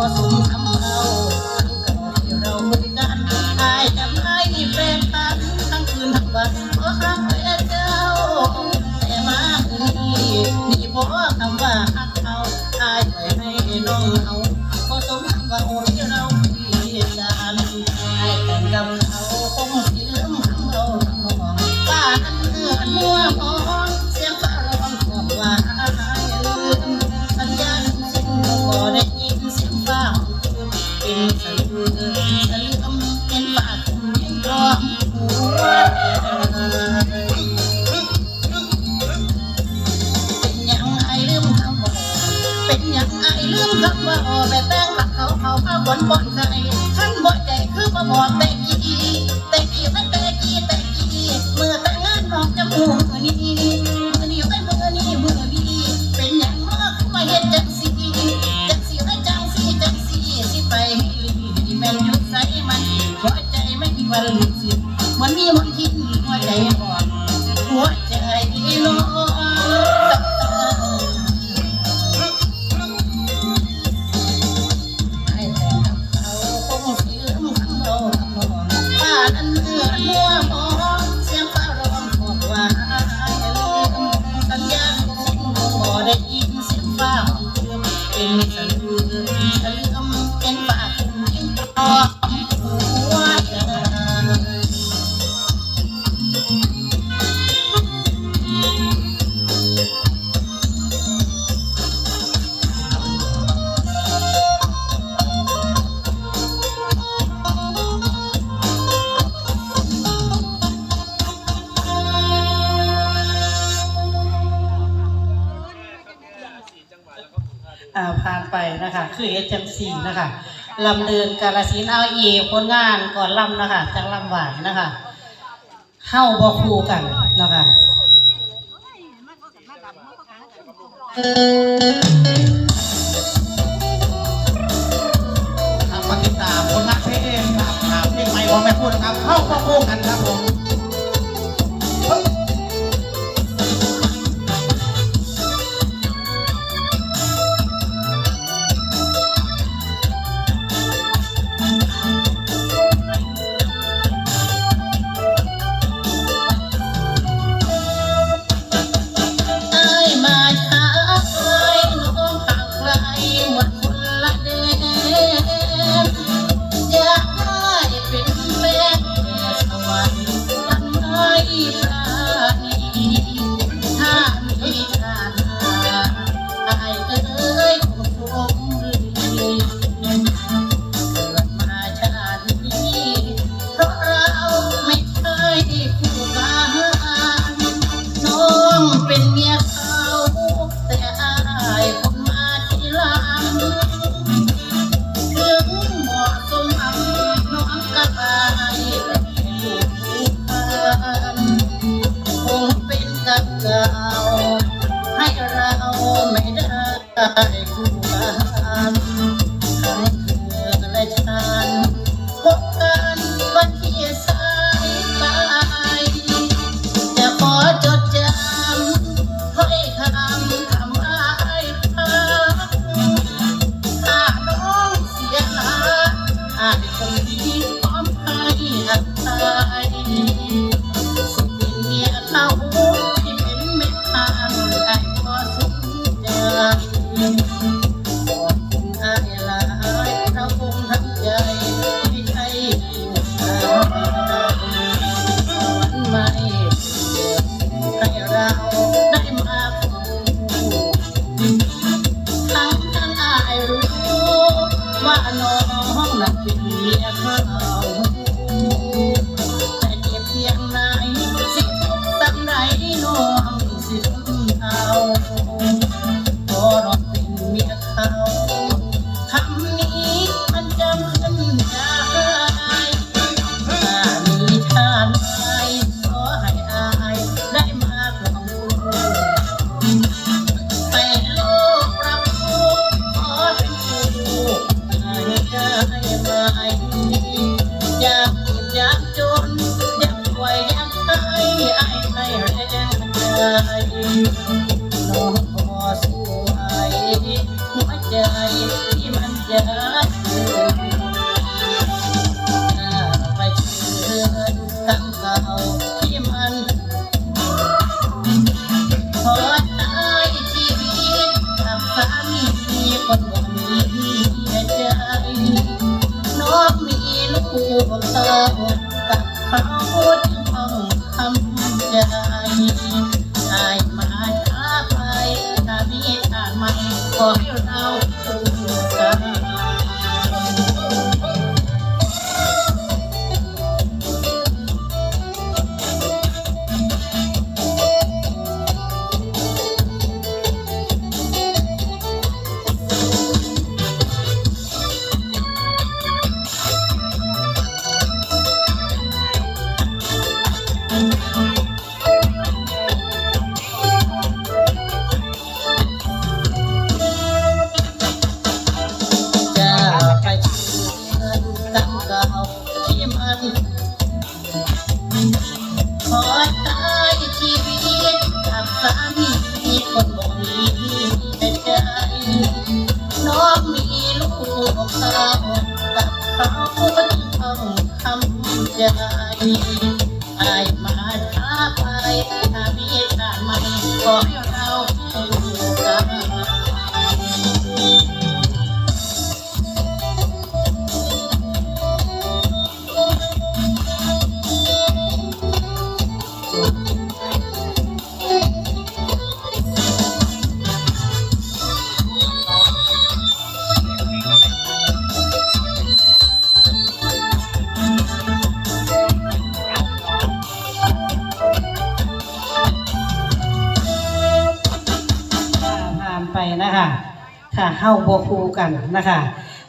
บ่สมคำ கல்வி ผ่านไปนะคะคือเอชเอ็มซีนะคะลำเดินกาลสินเอาเอผลงานก่อนลำนะคะจังลำหวานนะคะเข้าบอคูกันนะคะมาติดตามคนนักเทศครับครับเพลงใหม่ของแม่พูดนะครับ เข้าบอครูกันครับผม ไม่ได้ พอรอนเป็นเมียเขาคำนี้มันจำขึ้นได้ถ้ามีทานไทขอให้อายได้มากกว่าแต่โลกรับรู้ขอเป็ให้ได้ไหอยากเอยาจนอยารวยอยากตายไอ้ไม่แงใจ น้องพอที่มันจะสื่อไปเชื่อคำเก่าที่มันขอตายชีวิตกับสามีคนวันนี้ใจน้องมีลูกสา นไปนะคะค่ะเข้าบวคูกันนะคะ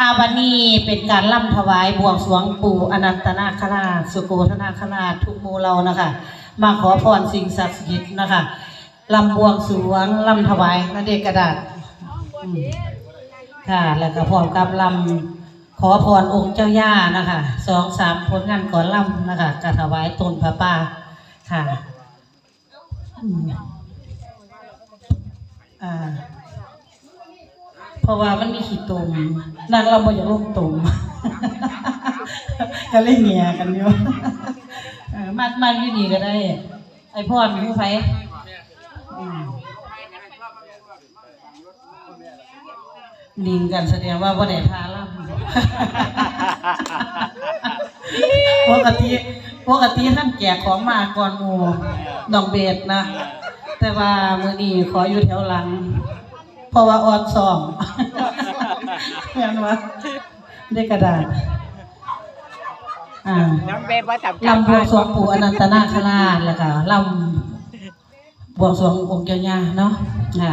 อาวันนี้เป็นการล่ำถวายบวงสรวงปู่อนันตนาคราชสุโกธนาคราชทุกหมู่เรานะคะ มาขอพรสิ่งศักดิ์สิทธิ์นะคะลำบวงสรวงล่ำถวายนาเดกกระดาษค่ะ แล้วก็พร้อมกับลำขอพรองค์เจ้าย่านะคะสองสามผลงานก่อนล่ำนะคะกระถวายตนพระป่าค่ะอ่า เพราะว่ามันมีขี้ตุ่มนั่งเราบ่อยากลงตุ่มก็เลยเงียกันอยู่มากมากอยู่นี่ก็ได้ ไอพ่อมีผู้ไฟอืมลิงกันแสดงว่าบ่ได้พาล่ำปกติปกติท่านแจกของมาก่อนหมู่ดองเบดนะ แต่ว่ามื้อนี้ขออยู่แถวหลัง เพราะว่าออดซ้อมเห็นว่าได้กระดาษอ่าน้องเบสว่าจับลำบวงสรวงปู่อนันตนาคราชแล้วก็ลำบวงสรวงองค์เจ้าย่าเนาะอ่า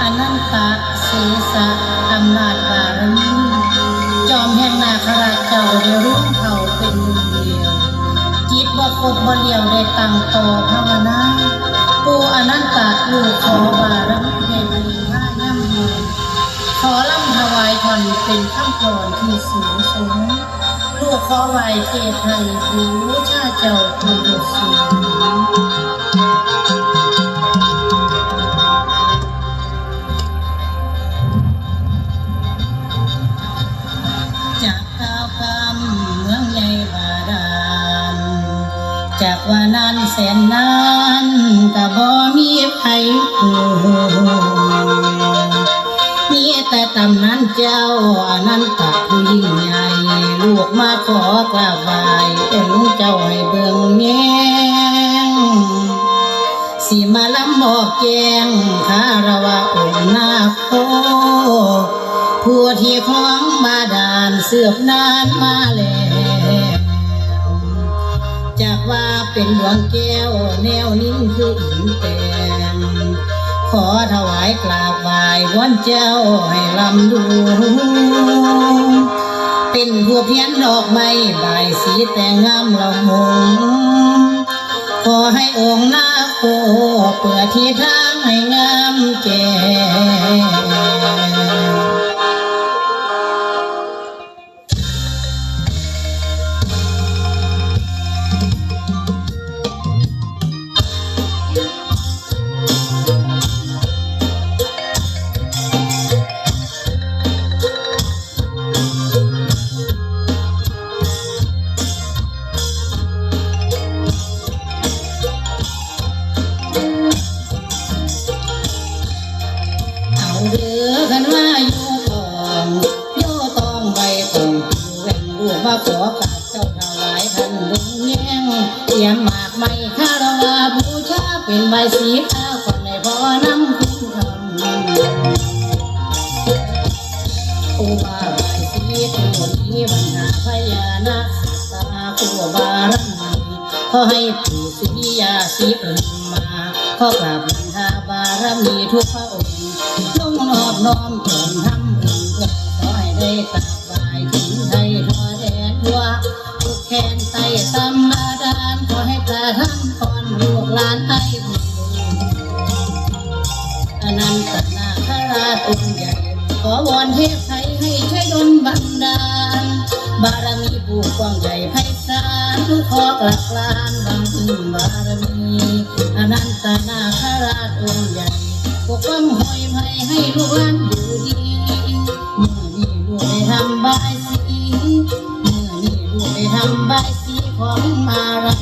อนันตเสสะอำนาจบารมีจอมแห่งนาคราชเจ้าได้ร่วม จิตบ่คดบ่เลียวได้ตั้งต่อภาวนาปูอนันตะลูกขอบารมีได้มีมาย่ำเย็นขอลำถวายทอนเป็นข้ามกรอนที่สูงสูงลูกขอไหวเทศให้ผู้ชาเจ้าผู้ยศสูง ว่านันแสนนานก็บ่มีไผรู้มีแต่ตำนั้นเจ้าอนันตผู้ยิ่งใหญ่ลูกมาขอกราบไหว้เอ็นเจ้าให้เบิ่งแยงสิมาลำบอกแจงคารวะองค์นาโคผู้ที่ของบาดาลเสือบนานมาแล้ว ว่าเป็นดวงแก้วแนวนิ่งคืออินแตงขอถวายกราบไหว้วันเจ้าให้ลำดู เป็นผู้เพียนดอกไม้ใบายสีแต่งงามละมงขอให้องค์นาโคเปิดที่ทางให้งามแก่ หรือคันว่าโยตองโยตองใบตองเว้นรู้าขอกับเจ้าทั้งหลายท่านลุงแย้งเตรียมหมากไม้ข้ารวาบูชาเป็นใบสีข้าคนในพอน้ำคุณคำโอ้าใบสีตัวนี้บรรดาพญานาคตาตัวบารมีขอให้ผู้สียาสีประมาขอกราบารมีทุกพระองค์ลงนอบน้อมตนทำบุญขอให้ได้ตาบายถึงไทยทั่วแดนทั่วทุกแขนไตตำม ปกความหอยไผ่ให้ลูกหลานอยู่ดีเมื่อนี้ลูกได้ทำบายสีเมื่อนี้ลูกได้ทำใบายสีของมารันี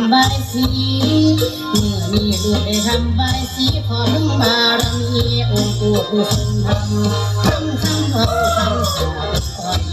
ำใบายสีเมื่อมีลูกได้ทำใบายสีขอถึงบารมีองค์ปู่ผู้ทรงธรรมทำทำเอาทำสอ